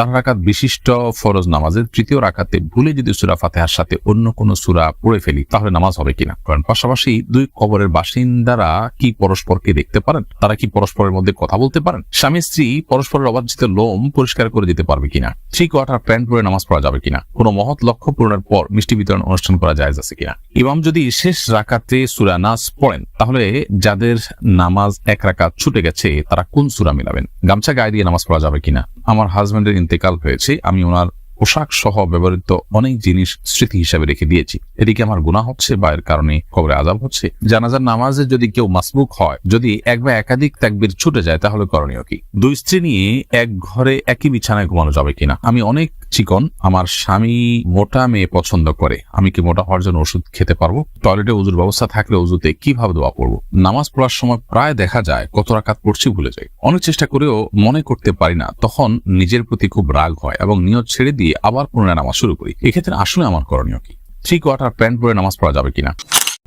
চার রাকাত বিশিষ্ট ফরজ নামাজের তৃতীয় রাকাতে ভুলে যদি সুরা ফাতেহার সাথে অন্য কোনো সুরা পড়ে ফেলি, তাহলে নামাজ হবে কিনা? কারণ পাশাপাশি দুই কবরের বাসিন্দারা কি পরস্পরকে দেখতে পারেন? তারা কি পরস্পরের মধ্যে কথা বলতে পারেন? স্বামী স্ত্রী পরস্পরের অবাঞ্ছিত লোম পরিষ্কার করে দিতে পারবে কিনা? থ্রি কোয়ার্টার প্যান্ট পরে নামাজ পড়া যাবে কিনা? কোনো মহৎ লক্ষ্য পূরণের পর মিষ্টি বিতরণ অনুষ্ঠান করা যায় আছে কিনা? ইমাম যদি শেষ রাকাতে সুরা নাস পড়েন, তাহলে যাদের নামাজ এক রাকাত ছুটে গেছে, তারা কোন সুরা মিলাবেন? গামছা গায়ে দিয়ে নামাজ পড়া যাবে কিনা? আমার হাজবেন্ডের ইন্তেকাল হয়েছে, আমি ওনার পোশাক সহ ব্যবহৃত অনেক জিনিস স্মৃতি হিসাবে রেখে দিয়েছি। এদিকে আমার গুণা হচ্ছে বা এর কারণে কবরে আজাব হচ্ছে। জানাজার নামাজে যদি কেউ মাসবুক হয়, যদি এক বা একাধিক তাকবির ছুটে যায়, তাহলে করণীয় কি? দুই স্ত্রী নিয়ে এক ঘরে একই বিছানায় ঘুমানো যাবে কিনা? আমি অনেক চিকন। আমার স্বামী মোটা মেয়ে পছন্দ করে। আমি কি মোটা হওয়ার জন্য ওষুধ খেতে পারব? টয়লেটে উজুর ব্যবস্থা থাকলে উজুতে কীভাবে দোয়া পড়ব? নামাজ পড়ার সময় প্রায় দেখা যায়, কত রাকাত পড়ছি ভুলে যাই। অনেক চেষ্টা করেও মনে করতে পারি না, তখন নিজের প্রতি খুব রাগ হয় এবং নিয়ত ছেড়ে দিয়ে আবার পুনরায় নামাজ শুরু করি। এক্ষেত্রে আসলে আমার করণীয় কি? থ্রি কোয়ার্টার প্যান্ট পরে নামাজ পড়া যাবে কিনা?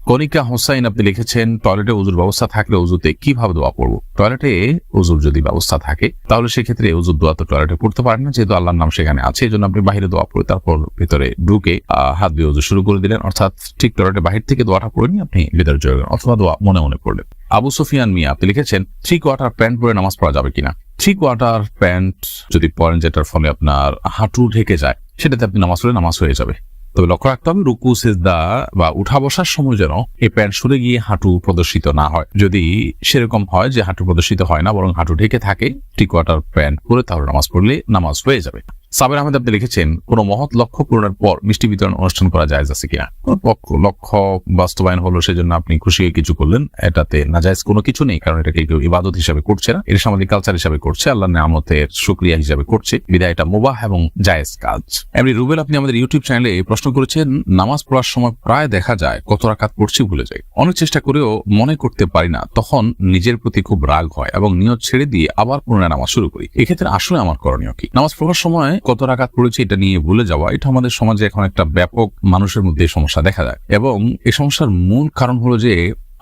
কনিকা হোসাইন আপনি লিখেছেন, টয়লেটে উজুর ব্যবস্থা থাকলে উজুতে কীভাবে দোয়া পড়ব? টয়লেটে উজুর যদি ব্যবস্থা থাকে, তাহলে সেক্ষেত্রে উজুর দোয়া তো টয়লেটে পড়তে পারেন না, যেহেতু আল্লাহর নাম সেখানে আছে এই জন্য আপনি বাহিরে দোয়া পড়ে তারপর ভিতরে ঢুকে হাত দিয়ে উজু শুরু করে দিলেন। অর্থাৎ ঠিক টয়লেটে বাহির থেকে দোয়াটা পড়ে নিয়ে আপনি ভিতরে চলে গেলেন, অথবা দোয়া মনে মনে পড়লেন। আবু সুফিয়ান মিয়া, আপনি লিখেছেন, থ্রি কোয়ার্টার প্যান্ট পরে নামাজ পড়া যাবে কিনা? থ্রি কোয়ার্টার প্যান্ট যদি পরেন, যেটার ফলে আপনার হাঁটু ঢেকে যায়, সেটাতে আপনি নামাজ পড়লে নামাজ হয়ে যাবে। তবে লক্ষ্য রাখতে হবে রুকু, সেজদা বা উঠা বসার সময় যেন এই প্যান্ট সরে গিয়ে হাঁটু প্রদর্শিত না হয়। যদি সেরকম হয় যে হাঁটু প্রদর্শিত হয় না, বরং হাঁটু ঢেকে থাকে, টি কোয়ার্টার প্যান্ট পরে তাহলে নামাজ পড়লে নামাজ হয়ে যাবে। সাবের আহমেদ আপনি লিখেছেন, কোন মহৎ লক্ষ্য পূরণের পর মিষ্টি বিতরণ অনুষ্ঠান করা যায় আছে কিনা পক্ষ, লক্ষ্য বাস্তবায়ন হলো সেজন্য আপনি খুশি হয়ে কিছু করলেন, এটাতে নাজায়জ কোনো কিছু নেই, কারণ এটাকে কেউ ইবাদত হিসাবে করছে না। এটা সামাজিক কালচার হিসাবে করছে, আল্লাহ নামতের সুক্রিয়া হিসাবে করছে। বিদায়, এটা মোবাহ এবং জায়েজ কাজ। এমনি রুবেল, আপনি আমাদের ইউটিউব চ্যানেলে প্রশ্ন করেছেন, নামাজ পড়ার সময় প্রায় দেখা যায়, কত রাকাত পড়ছি ভুলে যাই। অনেক চেষ্টা করেও মনে করতে পারি না, তখন নিজের প্রতি খুব রাগ হয় এবং নিয়ত ছেড়ে দিয়ে আবার পুনরায় নামাজ শুরু করি। এক্ষেত্রে আসলে আমার করণীয় কি? নামাজ পড়ার সময় কত রাকাত পড়েছি এটা নিয়ে ভুলে যাওয়া, এটা আমাদের সমাজে এখন একটা ব্যাপক মানুষের মধ্যে সমস্যা দেখা যায়। এবং এই সমস্যার মূল কারণ হলো যে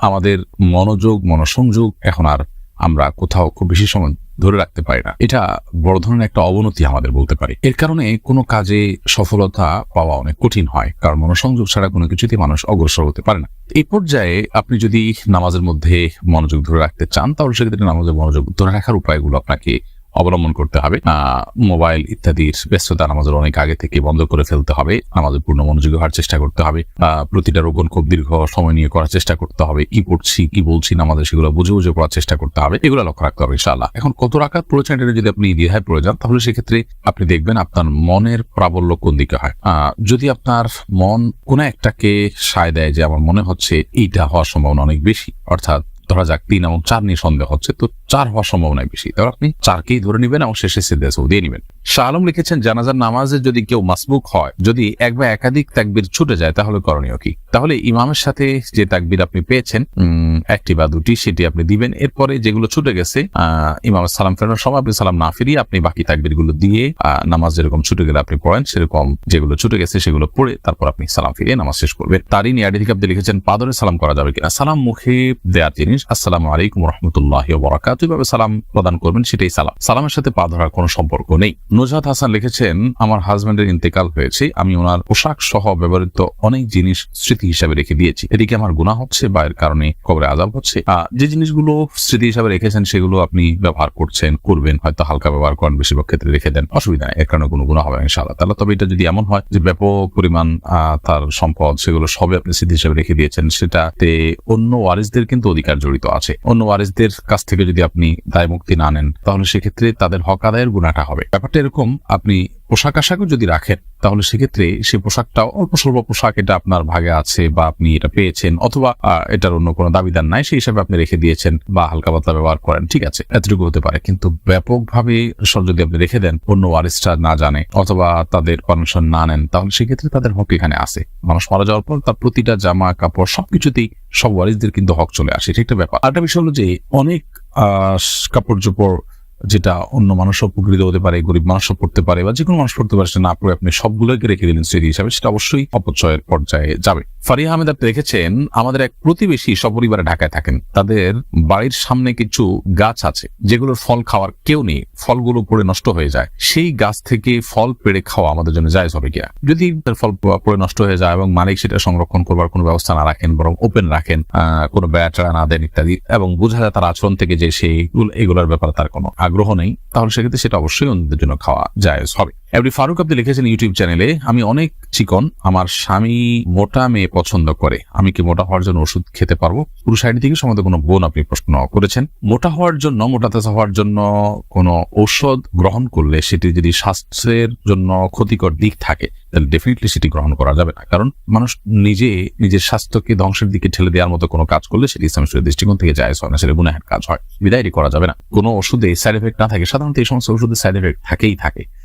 আমাদের মনোযোগ, মনোসংযোগ এখন আর আমরা কোথাও খুব বেশি সময় ধরে রাখতে পারি না। এটা বড় ধরনের একটা অবনতি আমাদের বলতে পারি। এর কারণে কোনো কাজে সফলতা পাওয়া অনেক কঠিন হয়, কারণ মনোসংযোগ ছাড়া কোনো কিছুতে মানুষ অগ্রসর হতে পারে না। এই পর্যায়ে আপনি যদি নামাজের মধ্যে মনোযোগ ধরে রাখতে চান, তাহলে সেক্ষেত্রে নামাজের মনোযোগ ধরে রাখার উপায়গুলো আপনাকে অবলম্বন করতে হবে। মোবাইল ইত্যাদির ব্যস্ততা নামাজের অনেক আগে থেকে বন্ধ করে ফেলতে হবে। নামাজের পূর্ণ মনোযোগী হওয়ার চেষ্টা করতে হবে। প্রতিটা রোপণ খুব দীর্ঘ সময় নিয়ে করার চেষ্টা করতে হবে। কি পড়ছি, কি বলছি, নামাজে সেগুলো বুঝে বুঝে পড়ার চেষ্টা করতে হবে। এগুলো লক্ষ্য রাখতে হবে ইনশাআল্লাহ। এখন কত রাখার প্রয়োজন এটা যদি আপনি দ্বিধায় পড়ে যান, তাহলে সেক্ষেত্রে আপনি দেখবেন আপনার মনের প্রাবল্য কোন দিকে হয়। যদি আপনার মন কোন একটাকে সায় দেয় যে আমার মনে হচ্ছে এইটা হওয়ার সম্ভাবনা অনেক বেশি, অর্থাৎ ধরা যাক তিন এবং চার নিয়ে সন্দেহ হচ্ছে, তো চার হওয়ার সম্ভাবনা বেশি। তাহলে আপনি চারকেই ধরে নেবেন এবং শেষে সিদ্ধে দিয়ে নেবেন। শাহ আলম লিখেছেন জানাজার নামাজে যদি কেউ মাসবুক হয় যদি এক বা একাধিক তাকবির ছুটে যায় তাহলে করণীয় কি? তাহলে ইমামের সাথে যে তাকবির আপনি পেয়েছেন একটি বা দুটি সেটি আপনি দিবেন। এরপরে যেগুলো ছুটে গেছে আহ, ইমামের সালাম ফেরানোর সময় আপনি সালাম না ফিরিয়ে আপনি বাকি তাকবিরগুলো দিয়ে নামাজ যেরকম ছুটে গেলে আপনি পড়েন সেরকম যেগুলো ছুটে গেছে সেগুলো পড়ে তারপর আপনি সালাম ফিরিয়ে নামাজ শেষ করবেন। তারই নিয়ে আডিথিক আপনি লিখেছেন পাদরে সালাম করা যাবে কিনা? সালাম মুখে দেওয়ার জিনিস। আসসালামু আলাইকুম রহমতুল্লাহ বরাকাত এইভাবে সালাম প্রদান করবেন, সেটাই সালাম। সালামের সাথে পা ধরার কোনো সম্পর্ক নেই। নুজাত হাসান লিখেছেন, আমার হাজবেন্ডের ইন্তেকাল হয়েছে, আমি ওনার পোশাক সহ ব্যবহৃত অনেক জিনিস স্মৃতি হিসাবে রেখে দিয়েছি। এদিকে আমার গুণা হচ্ছে বা এর কারণে কবরে আজাব হচ্ছে? যে জিনিসগুলো স্মৃতি হিসাবে রেখেছেন, সেগুলো আপনি ব্যবহার করছেন, করবেন, হয়তো হালকা ব্যবহার করেন, বেশিরভাগ ক্ষেত্রে রেখে দেন, অসুবিধা নেই, এর কারণে কোনো গুণা হবে ইনশাআল্লাহ। তাহলে তবে এটা যদি এমন হয় যে ব্যাপক পরিমাণ তার সম্পদ, সেগুলো সবে আপনি স্মৃতি হিসাবে রেখে দিয়েছেন, সেটাতে অন্য ওয়ারিসদের কিন্তু অধিকার জড়িত আছে। অন্য ওয়ারিসদের কাছ থেকে যদি আপনি দায় মুক্তি না নেন, তাহলে সেক্ষেত্রে তাদের হক আদায়ের গুণাটা হবে। ব্যাপারটা এরকম, আপনি পোশাক আশাকও যদি রাখেন, তাহলে সেক্ষেত্রে সে পোশাকটা অল্প স্বল্প পোশাক এটা আপনার ভাগে আছে বা আপনি এটা পেয়েছেন, অথবা এটার অন্য কোনো দাবিদার নাই, সেই হিসাবে আপনি রেখে দিয়েছেন বা হালকা পাতলা ব্যবহার করেন, ঠিক আছে, এতটুকু হতে পারে। কিন্তু ব্যাপকভাবে সব যদি আপনি রেখে দেন, অন্য ওয়ারিসটা না জানে, অথবা তাদের পারমিশন না নেন, তাহলে সেক্ষেত্রে তাদের হক এখানে আসে মানুষ মারা যাওয়ার পর তার প্রতিটা জামা, কাপড় সবকিছুতেই সব ওয়ারিসদের কিন্তু হক চলে আসে, এটা একটা ব্যাপার। আরেকটা বিষয় হলো যে, অনেক কাপড় চোপড় যেটা অন্য মানুষ উপকৃত হতে পারে, গরিব মানুষও পড়তে পারে বা যে কোনো মানুষ পড়তে পারে, সেটা না পড়ে আপনি সবগুলোকে রেখে দিলেন স্মৃতি হিসাবে, সেটা অবশ্যই অপচয়ের পর্যায়ে যাবে। ফারিয়া আহমেদ আপনি দেখেছেন, আমাদের এক প্রতিবেশী সপরিবারে ঢাকায় থাকেন। তাদের বাড়ির সামনে কিছু গাছ আছে, যেগুলোর ফল খাওয়ার কেউ নেই, ফলগুলো পড়ে নষ্ট হয়ে যায়। সেই গাছ থেকে ফল পেড়ে খাওয়া আমাদের জন্য জায়জ হবে কিনা? যদি ফল পড়ে নষ্ট হয়ে যায় এবং মালিক সেটা সংরক্ষণ করবার কোনো ব্যবস্থা না রাখেন, বরং ওপেন রাখেন কোনো বেড়া না দেন ইত্যাদি, এবং বোঝা যায় তার আচরণ থেকে যে সেই এগুলোর ব্যাপারে তার কোনো আগ্রহ নেই, তাহলে সেক্ষেত্রে সেটা অবশ্যই অন্যদের জন্য খাওয়া জায়জ হবে। এভরি ফারুক আপনি লিখেছেন ইউটিউব চ্যানেলে, আমি অনেক চিকন, আমার স্বামী মোটা মেয়ে পছন্দ করে। আমি কি মোটা হওয়ার জন্য ওষুধ খেতে পারব? পুরুষ সাইড থেকে সম্বন্ধে কোনো বোন আপনি প্রশ্ন করেছেন? মোটা হওয়ার জন্য, মোটা তাজা হওয়ার জন্য কোনো ঔষধ গ্রহণ করলে সেটি যদি স্বাস্থ্যের জন্য ক্ষতিকর দিক থাকে, তাহলে ডেফিনেটলি সেটি গ্রহণ করা যাবে না। কারণ মানুষ নিজে নিজের স্বাস্থ্যকে ধ্বংসের দিকে ঠেলে দেওয়ার মতো কোনো কাজ করলে সেটি ইসলাম দৃষ্টিকোণ থেকে যায় হয় না, সেটা গুনাহের কাজ হয়। বিদায় এটি করা যাবে না। কোনো ওষুধে সাইড এফেক্ট না থাকে, সাধারণত এই সমস্ত ওষুধে সাইড এফেক্ট থাকেই থাকে।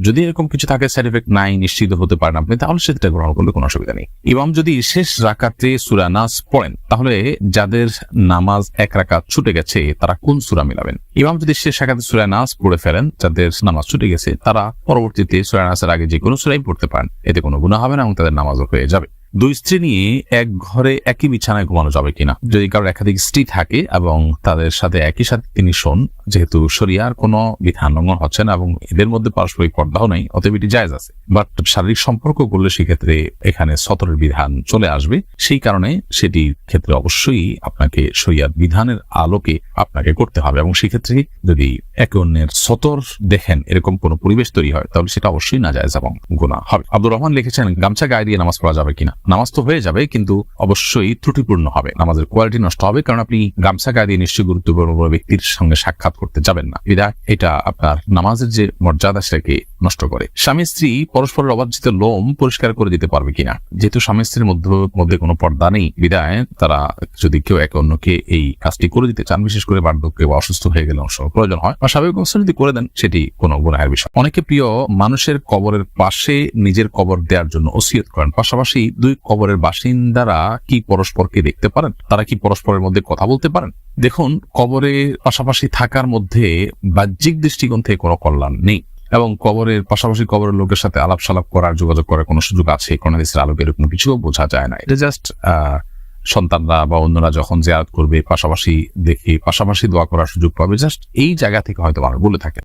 যদি এরকম কিছু থাকে সাইড এফেক্ট নাই, নিশ্চিত হতে পারেন আপনি, তাহলে সেটা গ্রহণ করলে কোনো অসুবিধা নেই। ইমাম যদি শেষ রাকাতে সুরা নাস পড়েন, তাহলে যাদের নামাজ এক রাকাত ছুটে গেছে, তারা কোন সুরা মিলাবেন? ইমাম যদি শেষ রাকাতে সুরা নাস পড়ে ফেলেন, যাদের নামাজ ছুটে গেছে, তারা পরবর্তীতে সুরা নাসের আগে যে কোনো সুরাই পড়তে পারেন। এতে কোনো গুণা হবে না এবং তাদের নামাজও হয়ে যাবে। দুই স্ত্রী নিয়ে এক ঘরে একই বিছানায় ঘুমানো যাবে কিনা? যদি কারোর একাধিক স্ত্রী থাকে এবং তাদের সাথে একই সাথে তিনি শোন, যেহেতু শরিয়ার কোনো বিধান লঙ্ঘন হচ্ছে না এবং এদের মধ্যে পারস্পরিক পর্দাও নেই, অতএব এটি জায়জ আছে। বাট শারীরিক সম্পর্ক করলে সেক্ষেত্রে এখানে সতরের বিধান চলে আসবে। সেই কারণে সেটির ক্ষেত্রে অবশ্যই আপনাকে শরিয়ার বিধানের আলোকে আপনাকে করতে হবে এবং সেক্ষেত্রে যদি একে অন্যের সতর দেখেন, এরকম কোনো পরিবেশ তৈরি হয়, তাহলে সেটা অবশ্যই না যায় এবং গুণা হবে। আব্দুর রহমান লিখেছেন, গামছা গায়ে দিয়ে নামাজ পড়া যাবে কিনা? নামাজ তো হয়ে যাবে, কিন্তু অবশ্যই ত্রুটিপূর্ণ হবে। নামাজের কোয়ালিটি নষ্ট হবে, কারণ আপনি গামছা গায়ে দিয়ে নিশ্চয়ই গুরুত্বপূর্ণ কোনো ব্যক্তির সঙ্গে সাক্ষাৎ করতে যাবেন না। বিধায় এটা আপনার নামাজের যে মর্যাদা, সেটাকে নষ্ট করে। স্বামী স্ত্রী পরস্পরের অবাঞ্ছিত লোম পরিষ্কার করে দিতে পারবে কিনা? যেহেতু স্বামী স্ত্রীর মধ্যে মধ্যে কোনো পর্দা নেই বিদায় তারা যদি কেউ একে অন্যকে এই কাজটি করে দিতে চান, বিশেষ করে বার্ধক্যে বা অসুস্থ হয়ে গেলে অংশ প্রয়োজন হয়, বা স্বাভাবিক অবস্থা যদি করে দেন, সেটি কোনো গুণায়ের বিষয়। অনেকে প্রিয় মানুষের কবরের পাশে নিজের কবর দেওয়ার জন্য ওসিয়ত করেন। পাশাপাশি দুই কবরের বাসিন্দারা কি পরস্পরকে দেখতে পারেন? তারা কি পরস্পরের মধ্যে কথা বলতে পারেন? দেখুন কবরে পাশাপাশি থাকার মধ্যে বাহ্যিক দৃষ্টিকোণ থেকে কোনো কল্যাণ নেই এবং কবরের পাশাপাশি কবরের লোকের সাথে আলাপ সালাপ করার, যোগাযোগ করার কোনো সুযোগ আছে, কোনো দেশের আলোকে এরকম কিছুও বোঝা যায় না। এটা জাস্ট সন্তানরা বা অন্যরা যখন জেয়ারত করবে, পাশাপাশি দেখে, পাশাপাশি দোয়া করার সুযোগ পাবে জাস্ট এই জায়গা থেকে হয়তো মানুষ বলে থাকে।